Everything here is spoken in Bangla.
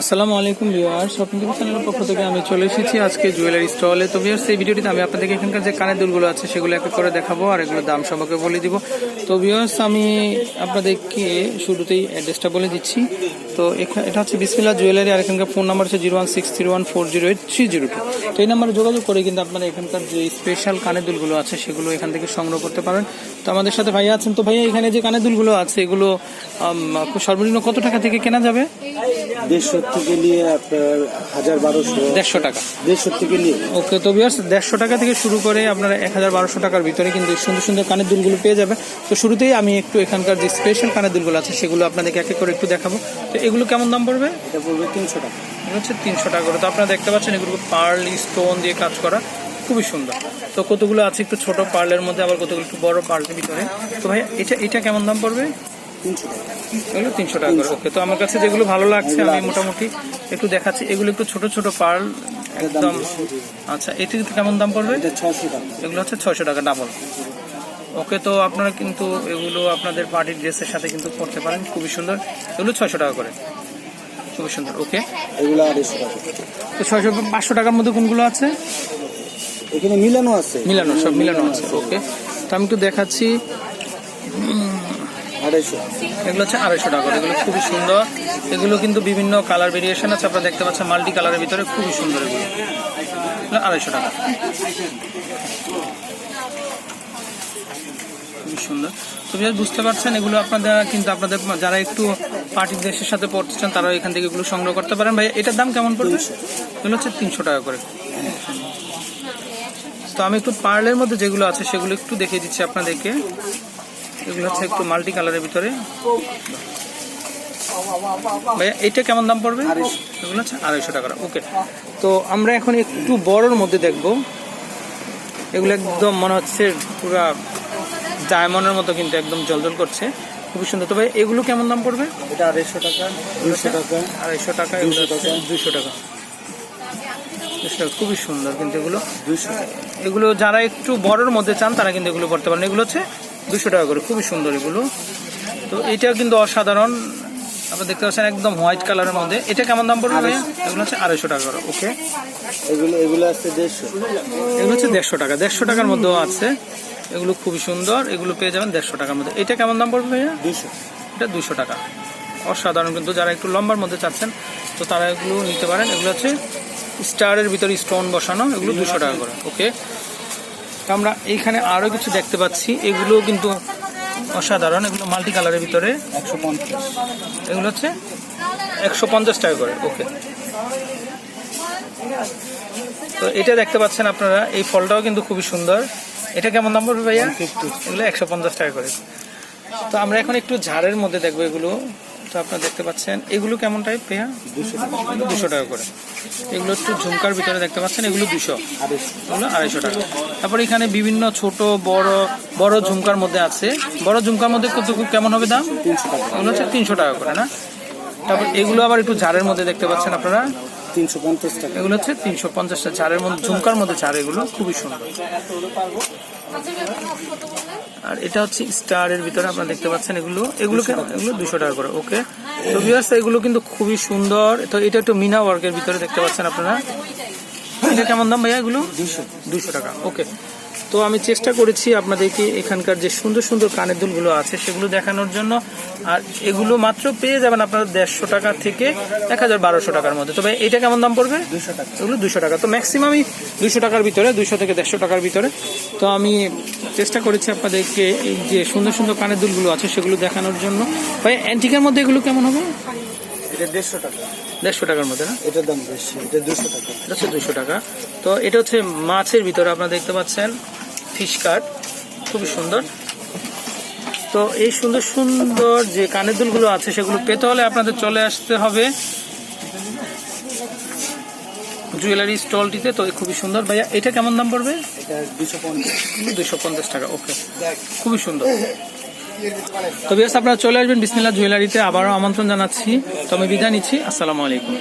আসসালামু আলাইকুম ভিউয়ার শপিং চ্যানেলের পক্ষ থেকে আমি চলে এসেছি আজকে জুয়েলারি স্টলে। তো ভিউয়ার্স, এই ভিডিওটিতে আমি আপনাদেরকে এখানকার যে কানের দুলগুলো আছে সেগুলো এক করে দেখাবো আর এগুলোর দাম সম্পর্কে বলে দিব। তো ভিউয়ার্স, আমি আপনাদেরকে শুরুতেই অ্যাড্রেসটা বলে দিচ্ছি। তো এটা হচ্ছে বিসমিল্লা জুয়েলারি আর এখানকার ফোন নাম্বার হচ্ছে zero one six three one four zero eight three zero two. তো এই নাম্বারে যোগাযোগ করে কিন্তু আপনারা এখানকার যে স্পেশাল কানের দুলগুলো আছে সেগুলো এখান থেকে সংগ্রহ করতে পারেন। তো আমাদের সাথে ভাইয়া আছেন। তো ভাইয়া, এখানে যে কানের দুলগুলো আছে এগুলো সর্বনিম্ন কত টাকা থেকে কেনা যাবে? দেড়শো থেকে নিয়ে আপনার হাজার বারোশো। দেড়শো টাকা। দেড়শো থেকে নিয়ে। ওকে তো বিয়ার্স দেড়শো টাকা থেকে শুরু করে আপনারা এক হাজার বারোশো টাকার ভিতরে কিন্তু সুন্দর সুন্দর কানের দুলগুলো পেয়ে যাবে। তো শুরুতেই আমি একটু এখানকার যে স্পেশাল কানের দুলগুলো আছে সেগুলো আপনাদেরকে এক এক করে একটু দেখাবো। তো এগুলো কেমন দাম পড়বে? এটা পড়বে তিনশো টাকা। হচ্ছে তিনশো টাকা করে। তো আপনারা দেখতে পাচ্ছেন এগুলো পার্ল স্টোন দিয়ে কাজ করা। খুবই সুন্দর। তো কতগুলো আছে একটু ছোট পার্লের মধ্যে আবার কতগুলো একটু বড় পার্লের ভিতরে? তো ভাই এটা এটা কেমন দাম পড়বে? তিনশো টাকা এগুলো তিনশো টাকা করে। ওকে তো আমার কাছে যেগুলো ভালো লাগছে আমি মোটামুটি একটু দেখাচ্ছি। এগুলো একটু ছোট ছোট পার্ল একদম। আচ্ছা এটি কেমন দাম পড়বে? ছশো টাকা। এগুলো হচ্ছে ছয়শো টাকা ডাবল ওকে তো আপনারা কিন্তু এগুলো আপনাদের পার্টির ড্রেসের সাথে কিন্তু করতে পারেন খুবই সুন্দর। এগুলো ছয়শো টাকা করে। খুবই সুন্দর ওকে। এগুলো আড়াইশো টাকা তো ছয়শো পাঁচশো টাকার মধ্যে কোনগুলো আছে? এখানে মিলানো আছে। মিলানো সব মিলানো আছে ওকে। তো আমি একটু দেখাচ্ছি। আড়াইশো এগুলো হচ্ছে আড়াইশো টাকা এগুলো খুবই সুন্দর। এগুলো কিন্তু বিভিন্ন কালার ভেরিয়েশন আছে আপনারা দেখতে পাচ্ছেন মাল্টি কালারের ভিতরে খুবই সুন্দর এগুলো। আড়াইশো টাকা। খুবই সুন্দর। তো বিরাট বুঝতে পারছেন এগুলো আপনারা কিন্তু আপনাদের যারা একটু পার্টির দেশের সাথে পড়তে চান তারাও এখান থেকে এগুলো সংগ্রহ করতে পারেন। ভাই এটার দাম কেমন পড়বে? এগুলো হচ্ছে তিনশো টাকা করে। তো আমি একটু পার্লের মধ্যে যেগুলো আছে সেগুলো একটু দেখিয়ে দিচ্ছি আপনাদেরকে। এগুলো হচ্ছে একটু মাল্টি কালারের ভিতরে। ভাইয়া এটা কেমন দাম পড়বে? এগুলো হচ্ছে আড়াইশো টাকা ওকে তো আমরা এখন একটু বড়র মধ্যে দেখব। এগুলো একদম মনে হচ্ছে পুরা ডায়মন্ডের মতো কিন্তু একদম জলজল করছে। খুবই সুন্দর। তবে এগুলো কেমন দাম পড়বে? এটা আড়াইশো টাকা দুশো টাকা। আড়াইশো টাকা এগুলো দুশো টাকা। দুশো টাকা। খুবই সুন্দর কিন্তু এগুলো। এগুলো যারা একটু বড়র মধ্যে চান তারা কিন্তু এগুলো করতে পারেন। এগুলো হচ্ছে দুশো টাকা করে খুবই সুন্দর এগুলো। তো এটাও কিন্তু অসাধারণ। আপনি দেখতে পাচ্ছেন একদম হোয়াইট কালারের মধ্যে। এটা কেমন দাম পড়বে ভাইয়া? এগুলো হচ্ছে আড়াইশো টাকা করে ওকে। এগুলো এগুলো আছে দেড়শো। এগুলো হচ্ছে দেড়শো টাকা। দেড়শো টাকার মধ্যেও আছে। এগুলো খুবই সুন্দর। এগুলো পেয়ে যাবেন দেড়শো টাকার মধ্যে। এটা কেমন দাম পড়বে ভাইয়া? দুশো এটা দুশো টাকা। অসাধারণ কিন্তু। যারা একটু লম্বার মধ্যে চাচ্ছেন তো তারা এগুলো নিতে পারেন। এগুলো হচ্ছে স্টারের ভিতরে স্টোন বসানো। এগুলো দুশো টাকা করে ওকে। আমরা এইখানে আরও কিছু দেখতে পাচ্ছি। এগুলো কিন্তু অসাধারণ। এগুলো মাল্টি কালারের ভিতরে। একশো পঞ্চাশ এগুলো হচ্ছে একশো পঞ্চাশ টাকা করে। ওকে তো এটা দেখতে পাচ্ছেন আপনারা। এই ফলটাও কিন্তু খুবই সুন্দর। এটা কেমন দাম পড়বে ভাইয়া? 150 এগুলো একশো পঞ্চাশ টাকা করে। তো আমরা এখন একটু ঝাড়ের মধ্যে দেখব এগুলো। তো আপনারা দেখতে পাচ্ছেন। এগুলো কেমন টাইপ ভাইয়া দুশো টাকা করে। এগুলো একটু ঝুমকার ভিতরে দেখতে পাচ্ছেন এগুলো দুশো। আড়াইশো এগুলো আড়াইশো টাকা। তারপর এখানে বিভিন্ন ছোট বড় বড় ঝুমকার মধ্যে আছে। বড় ঝুমকার মধ্যে কত কেমন হবে দাম? এগুলো হচ্ছে তিনশো টাকা করে না? তারপর এগুলো আবার একটু ঝাড়ের মধ্যে দেখতে পাচ্ছেন আপনারা। তিনশো পঞ্চাশ টাকা। এগুলো হচ্ছে তিনশো পঞ্চাশটা ঝাড়ের মধ্যে ঝুমকার মধ্যে ঝাড় এগুলো। খুবই সুন্দর। আর এটা হচ্ছে স্টার এর ভিতরে আপনারা দেখতে পাচ্ছেন এগুলো। এগুলো কেন- এগুলো দুশো টাকা করে ওকে তো বিয়ার্স এগুলো কিন্তু খুবই সুন্দর। তো এটা একটু মিনা ওয়ার্কের ভিতরে দেখতে পাচ্ছেন আপনারা। এটা কেমন দাম ভাইয়া এগুলো? দুশো। দুশো টাকা ওকে তো আমি চেষ্টা করেছি আপনাদেরকে এখানকার যে সুন্দর সুন্দর কানের দুলগুলো আছে সেগুলো দেখানোর জন্য। আর এগুলো মাত্র পেয়ে যাবেন আপনারা দেড়শো টাকা থেকে এক হাজার বারোশো টাকার মধ্যে। তবে এটা কেমন দাম পড়বে? দুশো টাকা। এগুলো দুশো টাকা। তো ম্যাক্সিমামই দুশো টাকার ভিতরে দুশো থেকে দেড়শো টাকার ভিতরে। তো আমি চেষ্টা করেছি আপনাদেরকে এই যে সুন্দর সুন্দর কানের দুলগুলো আছে সেগুলো দেখানোর জন্য। ভাই অ্যান্টিকের মধ্যে এগুলো কেমন হবে? এটা দেড়শো টাকা। দেড়শো টাকার মধ্যে না? এটার দাম বেশি এটা দুশো টাকা। এটা হচ্ছে দুশো টাকা। তো এটা হচ্ছে মাছের ভিতরে আপনারা দেখতে পাচ্ছেন। ফিশ কাট খুবই সুন্দর। তো এই সুন্দর সুন্দর যে কানের দুলগুলো আছে সেগুলো পেতে হলে আপনাদের চলে আসতে হবে জুয়েলারি স্টলটিতে। তো খুবই সুন্দর। ভাইয়া এটা কেমন দাম পড়বে? দুশো পঞ্চাশ। টাকা ওকে। খুবই সুন্দর। তো বিয়াস আপনারা চলে আসবেন বিসমিল্লা জুয়েলারিতে। আবারও আমন্ত্রণ জানাচ্ছি। তো আমি বিদায় নিচ্ছি। আসসালামু আলাইকুম।